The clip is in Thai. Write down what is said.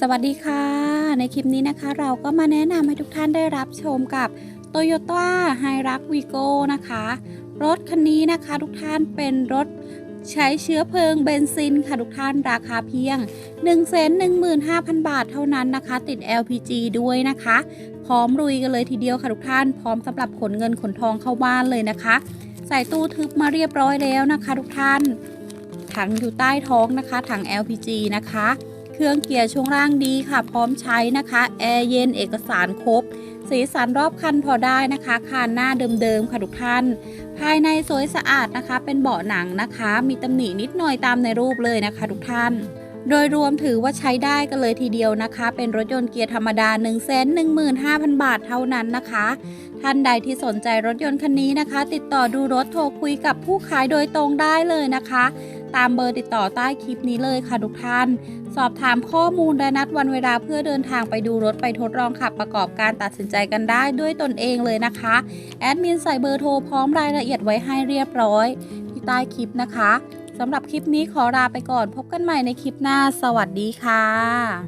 สวัสดีค่ะ ในคลิปนี้นะคะ เราก็มาแนะนำให้ทุกท่านได้รับชมกับ Toyota h i r u x v i g o นะคะ รถคันนี้นะคะทุกท่านเป็นรถใช้เชื้อเพลิงเบนซินค่ะทุกท่านราคาเพียง 115,000 บาทเท่านั้นนะคะ ติด LPG ด้วยนะคะ พร้อมลุยกันเลยทีเดียวค่ะทุกท่าน พร้อมสำหรับขนเงินขนทองเข้าบ้านเลยนะคะ ใส่ตู้ทึบมาเรียบร้อยแล้วนะคะ ทุกท่าน ถังอยู่ใต้ท้องนะคะ ถัง LPG นะคะ เครื่องเกียร์ช่วงล่างดีค่ะ พร้อมใช้นะคะ แอร์เย็นเอกสารครบ สีสันรอบคันพอได้นะคะคานหน้าเดิมๆค่ะทุกท่าน ภายในสวยสะอาดนะคะ เป็นเบาะหนังนะคะ มีตำหนินิดหน่อยตามในรูปเลยนะคะทุกท่านโดยรวมถือว่าใช้ได้กันเลยทีเดียวนะคะ เป็นรถยนต์เกียร์ธรรมดา 1 1 5 0 0 0 บาทเท่านั้นนะคะ ท่านใดที่สนใจรถยนต์คันนี้นะคะ ติดต่อดูรถโทรคุยกับผู้ขายโดยตรงได้เลยนะคะ ตามเบอร์ติดต่อใต้คลิปนี้เลยค่ะทุกท่าน สอบถามข้อมูลและนัดวันเวลาเพื่อเดินทางไปดูรถไปทดลองขับประกอบการตัดสินใจกันได้ด้วยตนเองเลยนะคะ แอดมินใส่เบอร์โทรพร้อมรายละเอียดไว้ให้เรียบร้อยที่ใต้คลิปนะคะสำหรับคลิปนี้ขอลาไปก่อนพบกันใหม่ในคลิปหน้า สวัสดีค่ะ